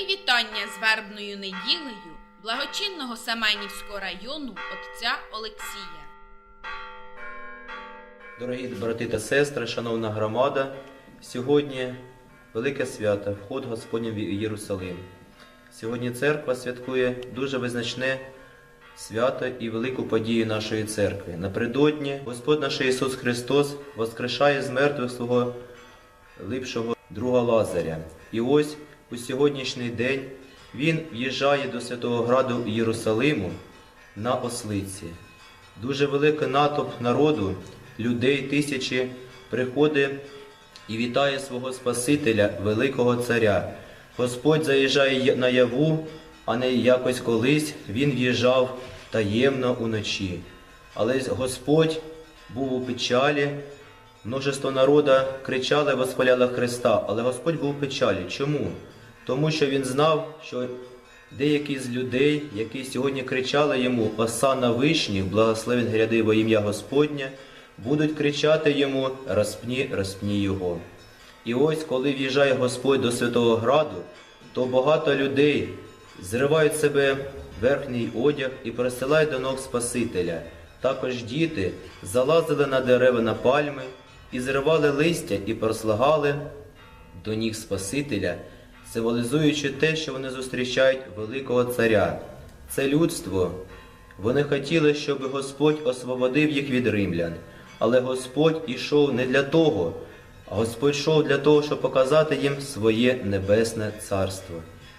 Привітання з вербною неділею благочинного Семенівського району отця Олексія. Дорогі брати та сестри, шановна громада, сьогодні велике свято, вход Господній в Єрусалим. Сьогодні церква святкує дуже визначне свято і велику подію нашої церкви. Напередодні Господь наш Ісус Христос воскрешає з мертвих свого липшого друга Лазаря. І ось у сьогоднішній день Він в'їжджає до Святого Граду Єрусалиму на ослиці. Дуже великий натовп народу, людей тисячі приходить і вітає свого Спасителя, великого царя. Господь заїжджає наяву, а не якось колись він в'їжджав таємно уночі. Але Господь був у печалі, множество народа кричали, восхваляли Христа, але Господь був у печалі. Чому? Тому що він знав, що деякі з людей, які сьогодні кричали йому Осана вишніх, благословен гряди во ім'я Господнє, будуть кричати йому розпні, розпні його. І ось, коли в'їжджає Господь до Святого Граду, то багато людей зривають себе верхній одяг і присилають до ног Спасителя. Також діти залазили на дерева на пальми і зривали листя і прослагали до ніг Спасителя, символізуючи те, що вони зустрічають великого царя. Це людство. Вони хотіли, щоб Господь освободив їх від римлян. Але Господь ішов не для того, а Господь йшов для того, щоб показати їм своє небесне царство.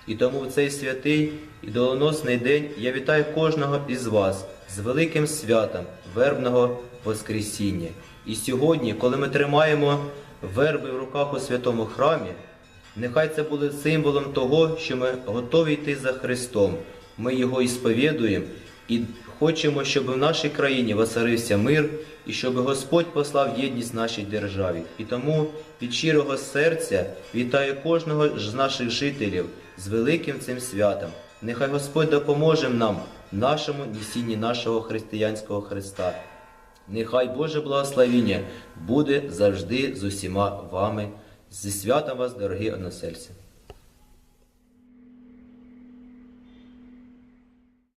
І тому в цей святий і доленосний день я вітаю кожного із вас з великим святом вербного Воскресіння. І сьогодні, коли ми тримаємо верби в руках у святому храмі, нехай це буде символом того, що ми готові йти за Христом. Ми його ісповідуємо і хочемо, щоб в нашій країні воцарився мир і щоб Господь послав єдність нашій державі. І тому від щирого серця вітаю кожного з наших жителів з великим цим святом. Нехай Господь допоможе нам в нашому несінні нашого християнського Христа. Нехай Боже благословіння буде завжди з усіма вами. Зі святом вас, дорогі односельці!